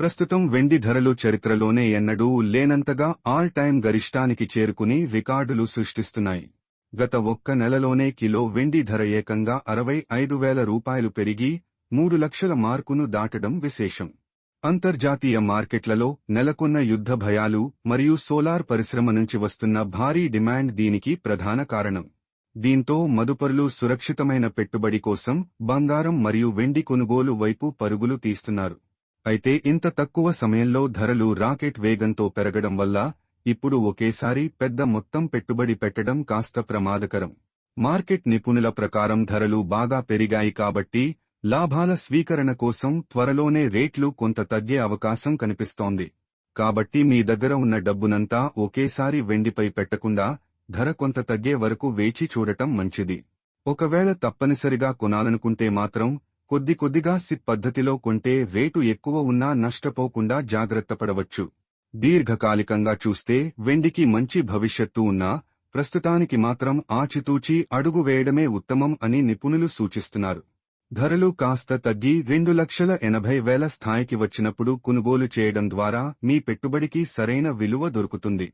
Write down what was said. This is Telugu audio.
ప్రస్తుతం వెండి ధరలు చరిత్రలోనే ఎన్నడూ లేనంతగా ఆల్ టైమ్ గరిష్టానికి చేరుకుని రికార్డులు సృష్టిస్తున్నాయి. గత ఒక్క నెలలోనే కిలో వెండి ధర ఏకంగా అరవై ఐదు వేల రూపాయలు పెరిగి మూడు లక్షల మార్కును దాటడం విశేషం. అంతర్జాతీయ మార్కెట్లలో నెలకొన్న యుద్ధ భయాలు మరియు సోలార్ పరిశ్రమ నుంచి వస్తున్న భారీ డిమాండ్ దీనికి ప్రధాన కారణం. దీంతో మదుపరులు సురక్షితమైన పెట్టుబడి కోసం బంగారం మరియు వెండి కొనుగోలు వైపు పరుగులు తీస్తున్నారు. అయితే ఇంత తక్కువ సమయంలో ధరలు రాకెట్ వేగంతో పెరగడం వల్ల ఇప్పుడు ఒకేసారి పెద్ద మొత్తం పెట్టుబడి పెట్టడం కాస్త ప్రమాదకరం. మార్కెట్ నిపుణుల ప్రకారం ధరలు బాగా పెరిగాయి కాబట్టి లాభాల స్వీకరణ కోసం త్వరలోనే రేట్లు కొంత తగ్గే అవకాశం కనిపిస్తోంది. కాబట్టి మీ దగ్గర ఉన్న డబ్బునంతా ఒకేసారి వెండిపై పెట్టకుండా ధర కొంత తగ్గే వరకు వేచి చూడటం మంచిది. ఒకవేళ తప్పనిసరిగా కొనాలనుకుంటే మాత్రం కొద్ది కొద్దిగా సిప్ పద్ధతిలో కొంటే రేటు ఎక్కువ ఉన్నా నష్టపోకుండా జాగ్రత్తపడవచ్చు దీర్ఘకాలికంగా చూస్తే వెండికి మంచి భవిష్యత్తు ఉన్నా ప్రస్తుతానికి మాత్రం ఆచితూచి అడుగు వేయడమే ఉత్తమం అని నిపుణులు సూచిస్తున్నారు. ధరలు కాస్త తగ్గి రెండు లక్షల ఎనభై వేల స్థాయికి వచ్చినప్పుడు కొనుగోలు చేయడం ద్వారా మీ పెట్టుబడికి సరైన విలువ దొరుకుతుంది.